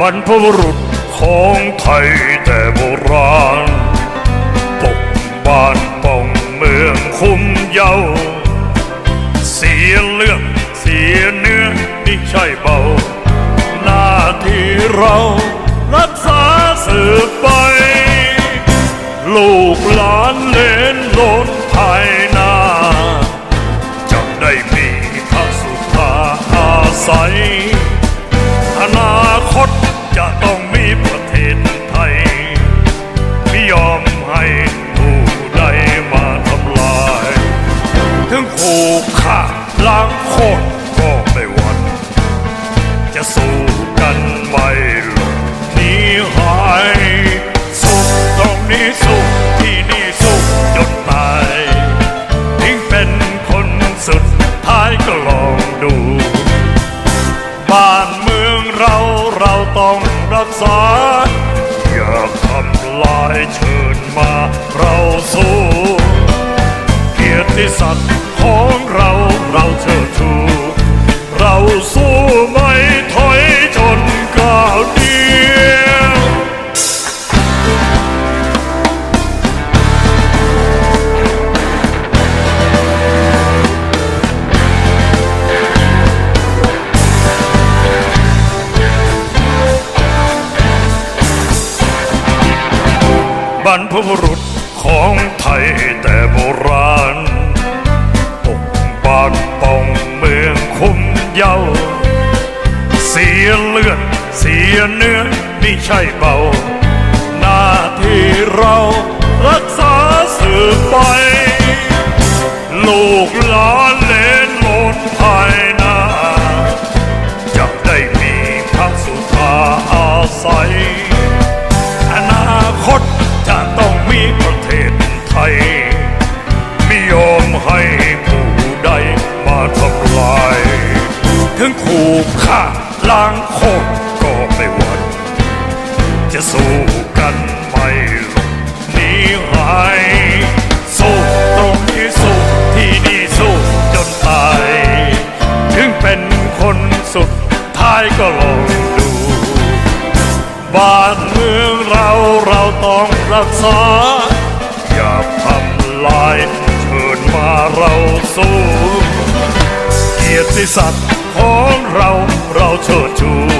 บรรพบุรุษของไทยแต่โบราณ ปกบ้านป้องเมืองคุ้มเยา เสียเลือดเสียเนื้อนี่ใช่เบา หน้าที่เรารักษาสืบไป ลูกหลานเลนโลนภายหน้าจะได้มีพระสุธาอาศัย ถึงขู่ฆ่าล้างโคตรก็ไม่หวั่นจะสู้กันไม่หลบหนีหายสู้ตรงนี้สู้ที่นี่สู้จนตายทิ้งเป็นคนสุดท้ายก็ลองดู บ้านเมืองเราเราต้องรักษา อย่าทำลายเชิญมาเราสู้เกียรติศักดิ์ รรพบุรุษของไทยแต่โบราณปกปานป้องเมืองคุ้มเยาเสียเลือดเสียเนื้อไม่ใช่เบา หน้าที่เรารักษ ขู่ฆ่าล้างโคตรก็ไม่หวั่นจะสู้กันไม่หลบหนีหายสู้ตรงที่สู้ที่นี่สู้จนตาย ถึงเป็นคนสุดท้ายก็ลองดู บ้านเมืองเราเราต้องรักษา อย่าทำลายเชิญมาเราสู้เกียรติศักดิ์ เราเราเชิดชู